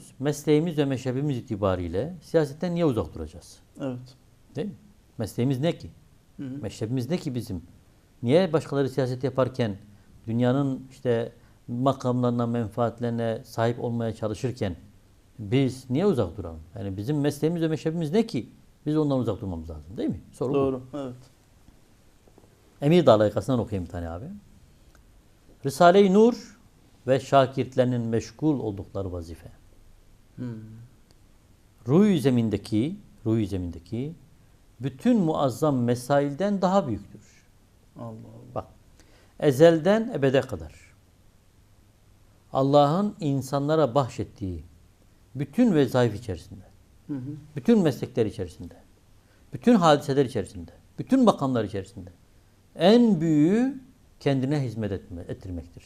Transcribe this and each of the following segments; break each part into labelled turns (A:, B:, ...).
A: şunu sordunuz. Mesleğimiz ve meşrebimiz itibariyle siyasetten niye uzak duracağız?
B: Evet.
A: Değil mi? Mesleğimiz ne ki?
B: Hı hı.
A: Meşrebimiz ne ki bizim? Niye başkaları siyaset yaparken dünyanın işte makamlarına, menfaatlerine sahip olmaya çalışırken biz niye uzak duralım? Yani bizim mesleğimiz ve meşrebimiz ne ki? Biz ondan uzak durmamız lazım değil mi? Soru bu.
B: Doğru. Evet.
A: Emir Dağı layıkasından okuyayım bir tane abi. Risale-i Nur ve şakirtlerinin meşgul oldukları vazife.
B: Hmm.
A: Ruh zemindeki, ruh zemindeki bütün muazzam mesailden daha büyüktür.
B: Allah Allah.
A: Bak, ezelden ebede kadar Allah'ın insanlara bahşettiği bütün vezaif içerisinde,
B: Hı hı.
A: bütün meslekler içerisinde, bütün hadiseler içerisinde, bütün makamlar içerisinde en büyüğü kendine hizmet etme, ettirmektir.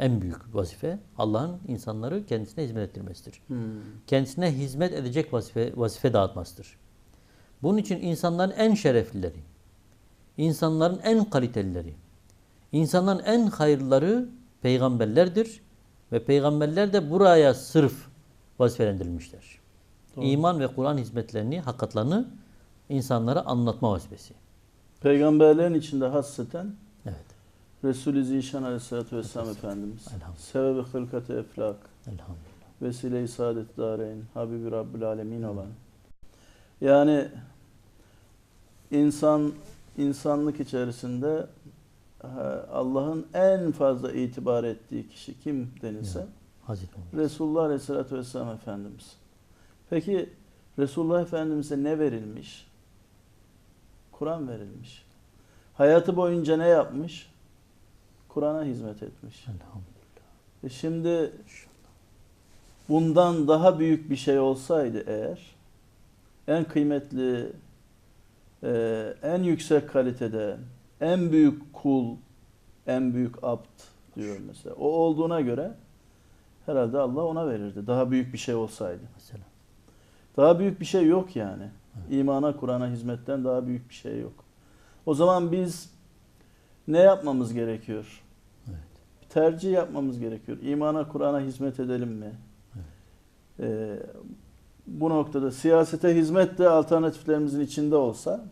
A: En büyük vazife Allah'ın insanları kendisine hizmet ettirmesidir.
B: Hmm.
A: Kendisine hizmet edecek vazife, vazife dağıtmasıdır. Bunun için insanların en şereflileri, insanların en kalitelileri, insanların en hayırlıları peygamberlerdir ve peygamberler de buraya sırf vazifelendirilmişler.
B: Doğru.
A: İman ve Kur'an hizmetlerini, hakikatlerini insanlara anlatma vazifesi.
B: Peygamberlerin içinde hasreten. Resul-i Zişan Aleyhisselatü Vesselam Efendimiz. Sebebi hılkat-ı eflak.
A: Elhamdülillah.
B: Vesile-i saadet dareyn. Habibi Rabbül Alemin olan. Yani insan insanlık içerisinde Allah'ın en fazla itibar ettiği kişi kim denilse
A: Ya. Hazreti.
B: Resulullah Aleyhisselatü Vesselam Efendimiz. Peki Resulullah Efendimiz'e ne verilmiş? Kur'an verilmiş. Hayatı boyunca ne yapmış? Kur'an'a hizmet etmiş.
A: Elhamdülillah.
B: E şimdi bundan daha büyük bir şey olsaydı eğer en kıymetli, e, en yüksek kalitede, en büyük kul, en büyük abd diyor mesela. O olduğuna göre herhalde Allah ona verirdi. Daha büyük bir şey olsaydı.
A: Mesela.
B: Daha büyük bir şey yok yani. İmana, Kur'an'a hizmetten daha büyük bir şey yok. O zaman biz ne yapmamız gerekiyor?
A: Evet.
B: Bir tercih yapmamız gerekiyor. İmana, Kur'an'a hizmet edelim mi? Ee, bu noktada siyasete hizmet de alternatiflerimizin içinde olsa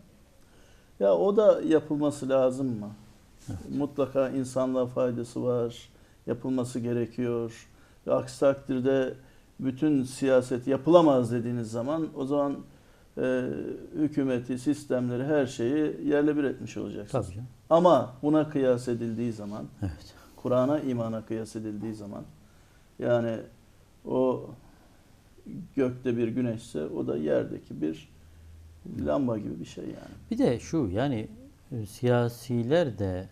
B: ya o da yapılması lazım mı? Mutlaka insanlığa faydası var. Yapılması gerekiyor. Ve aksi takdirde bütün siyaset yapılamaz dediğiniz zaman o zaman e, hükümeti, sistemleri, her şeyi yerle bir etmiş olacaksınız.
A: Tabii canım.
B: Ama buna kıyas edildiği zaman,
A: Evet.
B: Kur'an'a, imana kıyas edildiği zaman yani o gökte bir güneşse o da yerdeki bir lamba gibi bir şey yani.
A: Bir de şu yani e, siyasiler de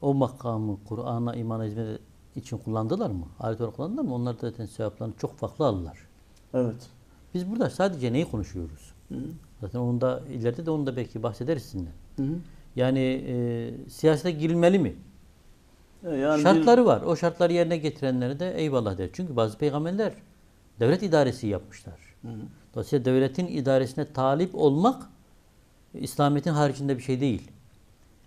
A: o makamı Kur'an'a, imana hizmet için kullandılar mı? Alet olarak kullandılar mı? Onlar da zaten sevaplarını çok farklı aldılar.
B: Evet.
A: Biz burada sadece neyi konuşuyoruz?
B: Hı.
A: Zaten onu da ileride de onu da belki bahsederiz sizinle.
B: Hı hı.
A: Yani e, siyasete girilmeli mi?
B: E, Yani bir-
A: Şartları var. O şartları yerine getirenlere de eyvallah der. Çünkü bazı peygamberler devlet idaresi yapmışlar.
B: Hı hı.
A: Dolayısıyla devletin idaresine talip olmak İslamiyet'in haricinde bir şey değil.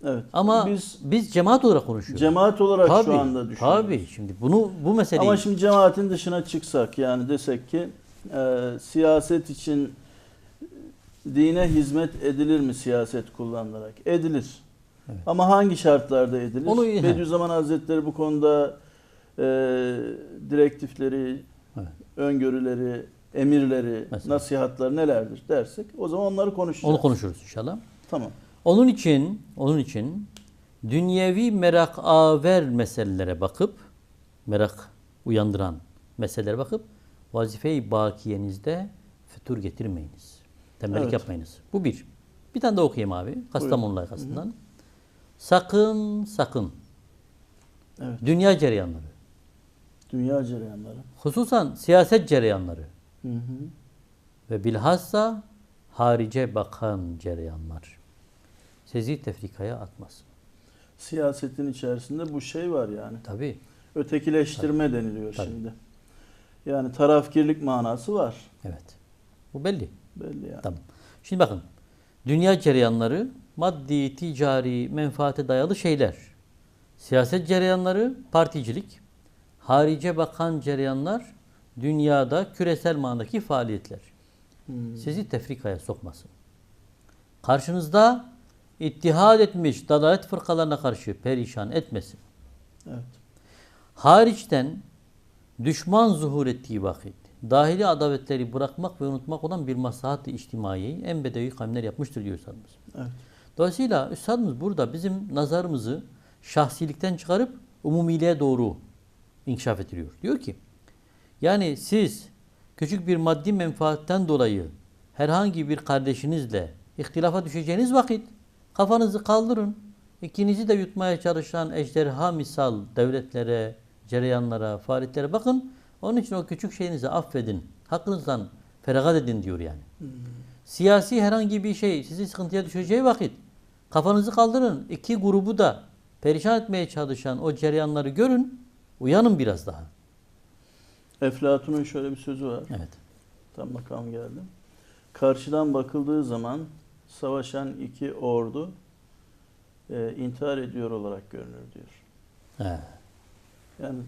B: evet.
A: Ama
B: biz
A: biz, cemaat olarak konuşuyoruz.
B: cemaat olarak
A: tabii,
B: şu anda düşünüyoruz.
A: Tabii. Şimdi bunu bu meseleyi
B: Ama şimdi cemaatin dışına çıksak yani desek ki e, siyaset için dine hizmet edilir mi siyaset kullanılarak? Edilir.
A: Evet.
B: Ama hangi şartlarda edilir?
A: Onu-
B: Bediüzzaman Hazretleri bu konuda e, direktifleri,
A: Evet.
B: öngörüleri, emirleri,
A: Mesela.
B: nasihatları nelerdir dersek o zaman onları konuşacağız.
A: onu konuşuruz inşallah.
B: Tamam.
A: Onun için onun için dünyevi merak aver meselelere bakıp merak uyandıran meselelere bakıp vazife-i bakiyenizde fütur getirmeyiniz. Tembellik
B: Evet.
A: yapmayınız. Bu bir. Bir tane daha okuyayım abi. Kastamonu layıkasından. Sakın sakın
B: Evet.
A: dünya cereyanları,
B: Dünya cereyanları.
A: hususan siyaset cereyanları
B: Hı hı.
A: ve bilhassa harice bakan cereyanlar sizi tefrikaya atmasın.
B: Siyasetin içerisinde bu şey var yani.
A: Tabii.
B: Ötekileştirme deniliyor
A: Tabii.
B: şimdi. Yani tarafkirlik manası var.
A: Evet. Bu belli.
B: Belli yani.
A: Tamam. Şimdi bakın. Dünya cereyanları maddi, ticari, menfaate dayalı şeyler. Siyaset cereyanları particilik. Harice bakan cereyanlar dünyada küresel manadaki faaliyetler
B: Hmm.
A: sizi tefrikaya sokmasın. Karşınızda ittihad etmiş dalalet fırkalarına karşı perişan etmesin.
B: Evet.
A: Hariçten düşman zuhur ettiği vakit dahili adavetleri bırakmak ve unutmak olan bir maslahat-ı içtimaiyeyi en bedevi kavimler yapmıştır diyor Üstadımız.
B: Evet.
A: Dolayısıyla Üstadımız burada bizim nazarımızı şahsilikten çıkarıp umumiliğe doğru inkişaf ettiriyor. Diyor ki yani siz küçük bir maddi menfaatten dolayı herhangi bir kardeşinizle ihtilafa düşeceğiniz vakit kafanızı kaldırın. İkinizi de yutmaya çalışan ejderha misal devletlere, cereyanlara, faaliyetlere bakın. Onun için o küçük şeyinizi affedin. Hakkınızdan feragat edin diyor yani. Siyasi herhangi bir şey sizi sıkıntıya düşeceği vakit kafanızı kaldırın. İki grubu da perişan etmeye çalışan o cereyanları görün. Uyanın biraz daha.
B: Eflatun'un şöyle bir sözü var.
A: Evet.
B: Tam makam geldi. Karşıdan bakıldığı zaman savaşan iki ordu e, intihar ediyor olarak görünür diyor.
A: He.
B: Yani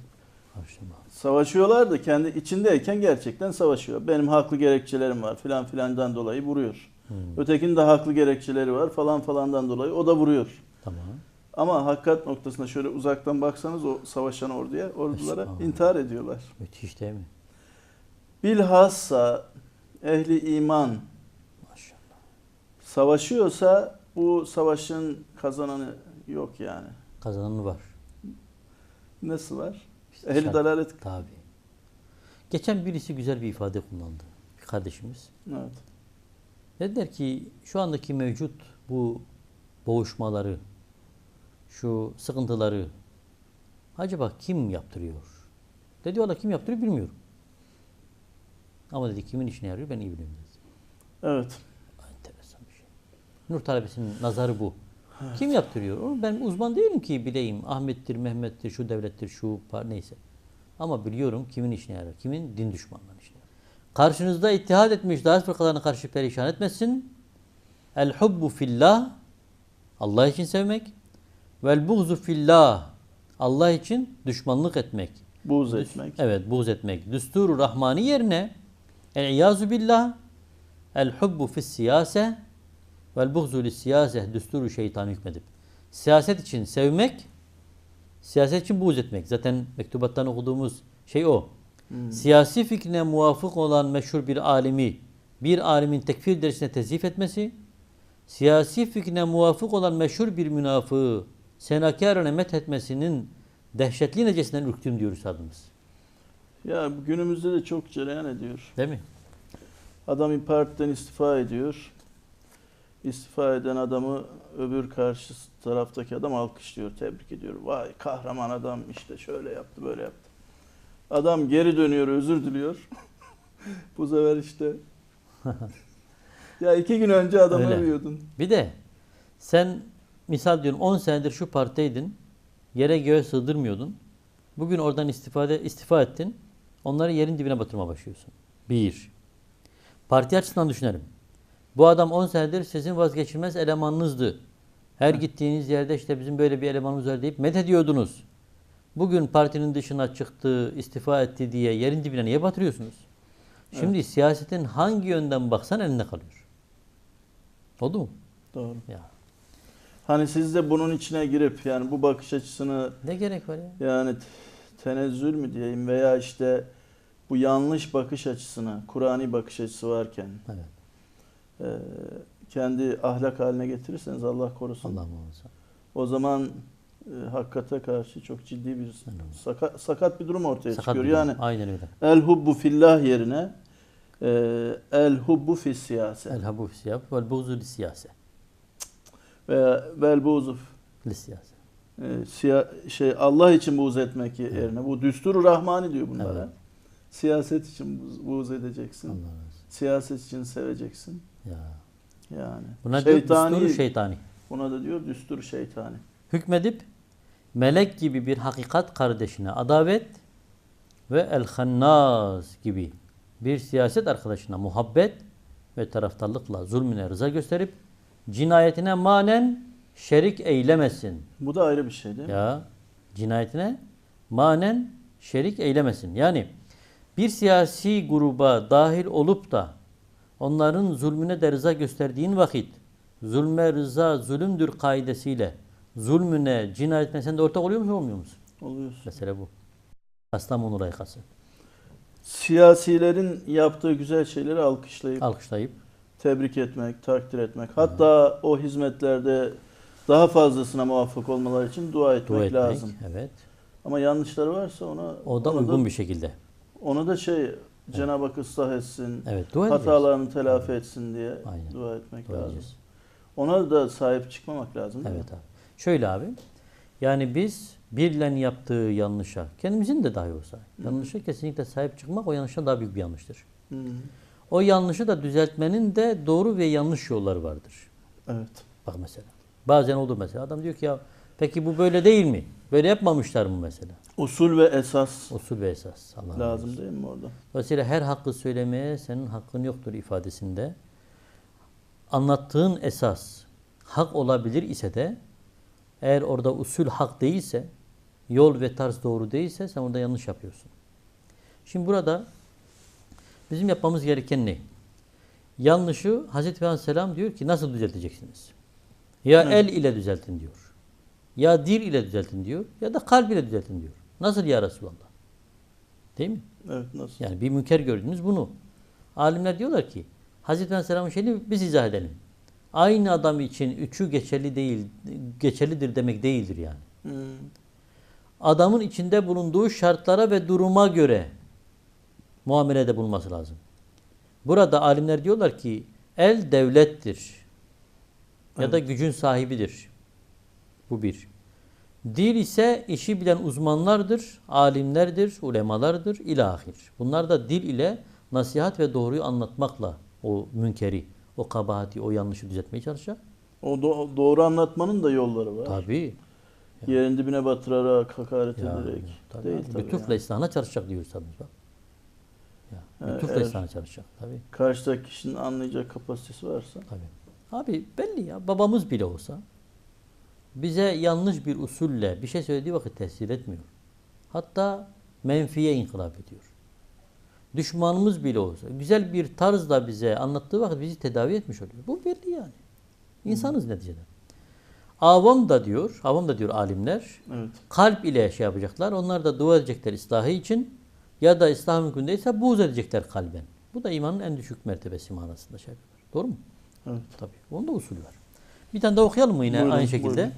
B: Savaşıyorlar da kendi içindeyken gerçekten savaşıyor. Benim haklı gerekçelerim var filan filandan dolayı vuruyor.
A: Hmm.
B: Ötekinin de haklı gerekçeleri var falan falandan dolayı o da vuruyor.
A: Tamam.
B: Ama hakikat noktasına şöyle uzaktan baksanız o savaşan orduya, ordulara intihar ediyorlar.
A: Müthiş değil mi?
B: Bilhassa ehli iman
A: Maşallah.
B: savaşıyorsa bu savaşın kazananı yok yani.
A: Kazananı var.
B: Nasıl var? Ehli
A: şart.
B: dalalet.
A: Tabii. Geçen birisi güzel bir ifade kullandı. Bir kardeşimiz.
B: Evet.
A: Dediler ki şu andaki mevcut bu boğuşmaları, şu sıkıntıları acaba kim yaptırıyor? Dedi valla kim yaptırıyor bilmiyorum. Ama dedi kimin işine yarıyor ben iyi biliyorum dedi.
B: Evet.
A: Enteresan bir şey. Nur talebesinin nazarı bu. Kim yaptırıyor? Onu ben uzman değilim ki bileyim. Ahmet'tir, Mehmet'tir, şu devlettir, şu par neyse. Ama biliyorum kimin işine yarar. Kimin? Din düşmanlarının işine yarar. Karşınızda ittihad etmiş dağız fırkalarına karşı perişan etmesin. El hubbu fillah Allah için sevmek. Vel buğzu fillah Allah için düşmanlık etmek.
B: Buğz etmek.
A: Evet, buğz etmek. Düsturu Rahmani yerine el-iyazu billah el hubbu fis siyase vel buğzu lis siyase düsturu şeytan hükmedip. Siyaset için sevmek, siyaset için buğz etmek. Zaten mektubattan okuduğumuz şey o.
B: Hmm.
A: Siyasi fikrine muvafık olan meşhur bir alimi, bir alimin tekfir derecesine tezif etmesi, siyasi fikrine muvafık olan meşhur bir münafığı senakarına met etmesinin dehşetli necesinden ürktüm diyor üstadımız.
B: Ya günümüzde de çok cereyan ediyor.
A: Değil mi?
B: Adam bir partiden istifa ediyor. İstifa eden adamı öbür karşı taraftaki adam alkışlıyor, tebrik ediyor. Vay kahraman adam işte şöyle yaptı, böyle yaptı. Adam geri dönüyor, özür diliyor. Bu sefer işte ya iki gün önce adamı
A: Öyle.
B: övüyordun.
A: Bir de sen misal diyorum 10 senedir şu partideydin. Yere göğe sığdırmıyordun. Bugün oradan istifade istifa ettin. Onları yerin dibine batırma başlıyorsun. Bir. Parti açısından düşünelim. Bu adam 10 senedir sizin vazgeçilmez elemanınızdı. Her gittiğiniz yerde işte bizim böyle bir elemanımız var deyip met ediyordunuz. Bugün partinin dışına çıktı, istifa etti diye yerin dibine niye batırıyorsunuz? Şimdi siyasetin hangi yönden baksan elinde kalıyor. Oldu mu?
B: Doğru.
A: Ya.
B: Hani siz de bunun içine girip yani bu bakış açısını
A: Ne gerek var ya?
B: yani tenezzül mü diyeyim veya işte bu yanlış bakış açısını, Kur'ani bakış açısı varken
A: Evet.
B: E, kendi ahlak haline getirirseniz Allah korusun.
A: Allah muhafaza.
B: O zaman e, hakikate karşı çok ciddi bir
A: Aynen.
B: sakat, bir durum ortaya
A: Sakat
B: çıkıyor. Yani
A: Aynen öyle.
B: el hubbu fillah yerine e, el hubbu fis siyase
A: El habu fi siyab vel buğzu li siyase.
B: veya vel buğzu
A: Li siyase.
B: e, siya- şey Allah için buğz etmek yerine bu düsturu rahmani diyor bunlara.
A: Evet.
B: Siyaset için buğz- edeceksin.
A: Allah.
B: Siyaset için seveceksin.
A: Ya.
B: Yani
A: Buna diyor
B: şeytani
A: düsturu şeytani.
B: buna da diyor düstur şeytani.
A: Hükmedip melek gibi bir hakikat kardeşine adavet ve el hannaz gibi bir siyaset arkadaşına muhabbet ve taraftarlıkla zulmüne rıza gösterip cinayetine manen şerik eylemesin.
B: Bu da ayrı bir şey değil mi?
A: Ya cinayetine manen şerik eylemesin. Yani bir siyasi gruba dahil olup da onların zulmüne de rıza gösterdiğin vakit zulme rıza zulümdür kaidesiyle zulmüne, cinayetine sen de ortak oluyor musun olmuyor musun?
B: Oluyorsun.
A: Mesele bu. Kastamonu layıkası.
B: Siyasilerin yaptığı güzel şeyleri alkışlayıp
A: Alkışlayıp
B: tebrik etmek, takdir etmek. Hatta o hizmetlerde daha fazlasına muvaffak olmaları için dua etmek,
A: dua etmek.
B: lazım.
A: Evet.
B: Ama yanlışları varsa ona
A: O da
B: ona
A: uygun bir şekilde.
B: onu da şey Cenab-ı Hak ıslah etsin.
A: Evet. Dua edeceğiz.
B: hatalarını telafi etsin diye
A: Aynen.
B: dua etmek
A: Dua
B: lazım.
A: edeceğiz.
B: Ona da sahip çıkmamak lazım. değil mi?
A: Evet abi. Şöyle abi. Yani biz birilerinin yaptığı yanlışa, kendimizin de dahi olsa, yanlışa kesinlikle sahip çıkmak o yanlışa daha büyük bir yanlıştır.
B: Hı.
A: O yanlışı da düzeltmenin de doğru ve yanlış yolları vardır.
B: Evet.
A: Bak mesela. Bazen olur mesela. Adam diyor ki ya peki bu böyle değil mi? Böyle yapmamışlar mı mesela?
B: Usul ve esas
A: Usul ve esas. Allah
B: lazım
A: olsun.
B: değil mi orada?
A: Dolayısıyla her hakkı söylemeye senin hakkın yoktur ifadesinde. Anlattığın esas hak olabilir ise de eğer orada usul hak değilse, yol ve tarz doğru değilse sen orada yanlış yapıyorsun. Şimdi burada bizim yapmamız gereken ne? Yanlışı Hazreti Peygamber Aleyhisselam diyor ki nasıl düzelteceksiniz? Ya
B: Evet.
A: el ile düzeltin diyor. Ya dil ile düzeltin diyor. Ya da kalp ile düzeltin diyor. Nasıl ya Resulallah? Değil mi?
B: Evet nasıl?
A: Yani bir münker gördünüz bunu. Alimler diyorlar ki Hazreti Aleyhisselam'ın şeyini biz izah edelim. Aynı adam için üçü geçerli değil, geçerlidir demek değildir yani.
B: Hı.
A: Adamın içinde bulunduğu şartlara ve duruma göre muamelede bulunması lazım. Burada alimler diyorlar ki el devlettir. Ya da gücün sahibidir. Bu bir. Dil ise işi bilen uzmanlardır, alimlerdir, ulemalardır, ilahir. Bunlar da dil ile nasihat ve doğruyu anlatmakla o münkeri, o kabahati, o yanlışı düzeltmeye çalışacak.
B: O do- doğru anlatmanın da yolları var.
A: Tabii.
B: Yerin dibine batırarak, hakaret
A: Ya,
B: ederek.
A: tabii.
B: Değil
A: abi.
B: tabii.
A: Lütufla
B: yani.
A: İslam'a çalışacak diyor üstadımız bak. Ya,
B: Evet,
A: lütufla
B: evet.
A: İslam'a çalışacak tabii.
B: Karşıdaki kişinin anlayacak kapasitesi varsa.
A: Tabii. Abi belli ya babamız bile olsa bize yanlış bir usulle bir şey söylediği vakit tesir etmiyor. Hatta menfiye inkılap ediyor. Düşmanımız bile olsa güzel bir tarzla bize anlattığı vakit bizi tedavi etmiş oluyor. Bu belli yani. İnsanız neticede. Avam da diyor, avam da diyor alimler,
B: Evet.
A: kalp ile şey yapacaklar. Onlar da dua edecekler ıslahı için ya da ıslah mümkün değilse buğz edecekler kalben. Bu da imanın en düşük mertebesi manasında şey yapıyorlar. Doğru mu?
B: Evet.
A: Tabii. Onun da usulü var. Bir tane daha okuyalım mı yine
B: Buyurun,
A: aynı şekilde?
B: buyurun.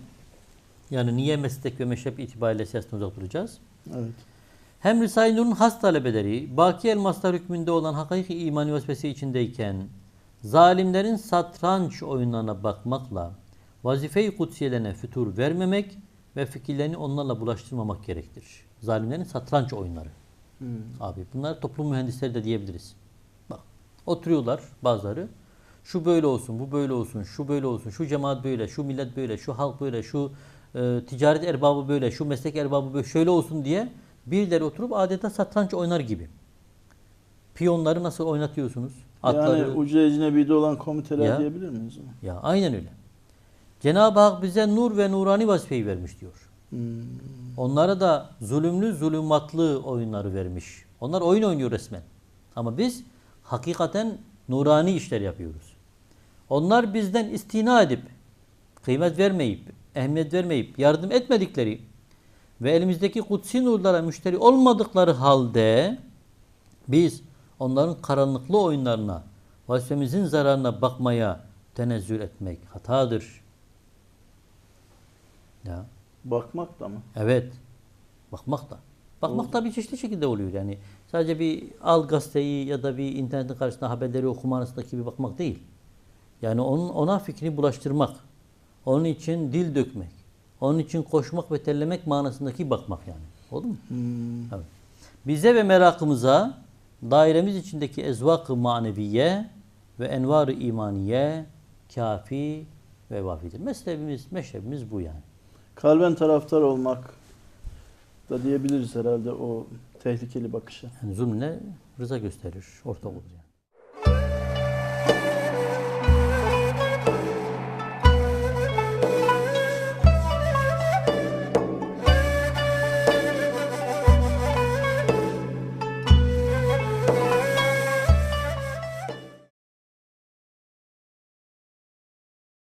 A: Yani niye meslek ve meşrep itibariyle siyasetten uzak duracağız?
B: Evet.
A: Hem Risale-i Nur'un has talebeleri, baki elmaslar hükmünde olan hakiki imani vazifesi içindeyken, zalimlerin satranç oyunlarına bakmakla, vazife-i kutsiyelerine fütur vermemek ve fikirlerini onlarla bulaştırmamak gerektir. Zalimlerin satranç oyunları.
B: Hı.
A: Abi bunlar toplum mühendisleri de diyebiliriz. Bak oturuyorlar bazıları. Şu böyle olsun, bu böyle olsun, şu böyle olsun, şu cemaat böyle, şu millet böyle, şu halk böyle, şu e, ticaret erbabı böyle, şu meslek erbabı böyle şöyle olsun diye birileri oturup adeta satranç oynar gibi. Piyonları nasıl oynatıyorsunuz? Atları.
B: Yani ucu ecnebide olan komiteler
A: Ya.
B: diyebilir miyiz?
A: ya aynen öyle. Cenab-ı Hak bize nur ve nurani vazifeyi vermiş diyor.
B: Hmm.
A: Onlara da zulümlü, zulümatlı oyunları vermiş. Onlar oyun oynuyor resmen. Ama biz hakikaten nurani işler yapıyoruz. Onlar bizden istina edip, kıymet vermeyip, ehemmiyet vermeyip, yardım etmedikleri ve elimizdeki kutsi nurlara müşteri olmadıkları halde biz onların karanlıklı oyunlarına, vazifemizin zararına bakmaya tenezzül etmek hatadır. Ya.
B: Bakmak da mı?
A: Evet. Bakmak da. Bakmak da bir çeşitli şekilde oluyor yani. Sadece bir al gazeteyi ya da bir internetin karşısında haberleri okuma arasındaki bir bakmak değil. Yani onun ona fikrini bulaştırmak. Onun için dil dökmek. Onun için koşmak ve terlemek manasındaki bakmak yani. Oldu mu?
B: Hmm.
A: Evet. Bize ve merakımıza dairemiz içindeki ezvak-ı maneviye ve envar-ı imaniye kafi ve vafidir. Meslebimiz, meşrebimiz bu yani.
B: Kalben taraftar olmak da diyebiliriz herhalde o tehlikeli bakışa.
A: Yani zulmüne rıza gösterir, ortak olur yani.